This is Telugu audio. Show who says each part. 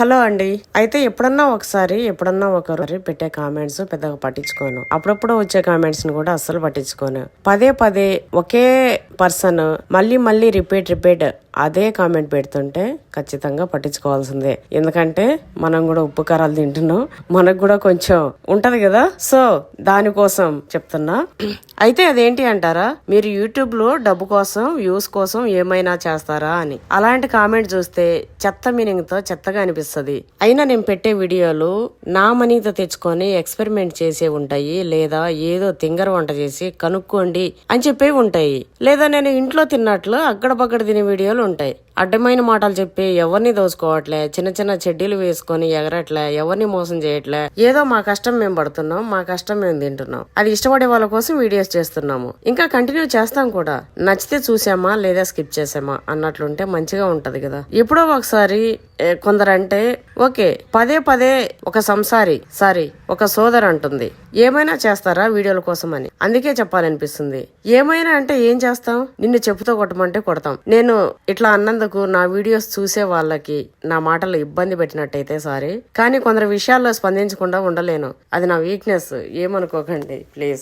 Speaker 1: హలో అండి. అయితే ఎప్పుడన్నా ఒకసారి ఎప్పుడన్నా ఒకరు పెట్టే కామెంట్స్ పెద్దగా పట్టించుకోను. అప్పుడప్పుడు వచ్చే కామెంట్స్ని కూడా అస్సలు పట్టించుకోను. పదే పదే ఒకే పర్సన్ మళ్ళీ మళ్ళీ రిపీట్ రిపీట్ అదే కామెంట్ పెడుతుంటే ఖచ్చితంగా పట్టించుకోవాల్సిందే. ఎందుకంటే మనం కూడా ఉప్పు కారాలు తింటున్నాం. మనకు కూడా కొంచెం ఉంటది కదా? సో దానికోసం చెప్తున్నా. అయితే అదేంటి అంటారా? మీరు యూట్యూబ్లో డబ్బు కోసం వ్యూస్ కోసం ఏమైనా చేస్తారా అని. అలాంటి కామెంట్ చూస్తే చెత్త మీనింగ్తో చెత్తగా అనిపిస్తుంది. అయినా నేను పెట్టే వీడియోలు నా మనీతో తెచ్చుకొని ఎక్స్పెరిమెంట్ చేసే ఉంటాయి. లేదా ఏదో తింగర వంట చేసి కనుక్కోండి అని చెప్పే ఉంటాయి. లేదా నేను ఇంట్లో తిన్నట్లు అక్కడ పక్కడ తినే వీడియోలు ఉంటాయి. అడ్డమైన మాటలు చెప్పి ఎవరిని దోసుకోవట్లే చిన్న చిన్న చెడ్డీలు వేసుకొని ఎగరట్లే ఎవరిని మోసం చేయట్లే. ఏదో మా కష్టం మేము పడుతున్నాం మా కష్టం మేము తింటున్నాం. అది ఇష్టపడే వాళ్ళ కోసం వీడియోస్ చేస్తున్నాము. ఇంకా కంటిన్యూ చేస్తాం కూడా. నచ్చితే చూసామా లేదా స్కిప్ చేసామా అన్నట్లుంటే మంచిగా ఉంటది కదా. ఎప్పుడో ఒకసారి కొందరంటే ఓకే పదే పదే ఒక సంసారి సారీ ఒక సోదరు అంటుంది ఏమైనా చేస్తారా వీడియోల కోసం అని అందుకే చెప్పాలనిపిస్తుంది. ఏమైనా అంటే ఏం చేస్తాం? నిన్ను చెప్పుతో కొట్టమంటే కొడతాం. నేను ఇట్లా అన్నందుకు నా వీడియోస్ చూసే వాళ్ళకి నా మాటలు ఇబ్బంది పెట్టినట్టయితే సారీ. కానీ కొందరు విషయాల్లో స్పందించకుండా ఉండలేను. అది నా వీక్నెస్ ఏమనుకోకండి ప్లీజ్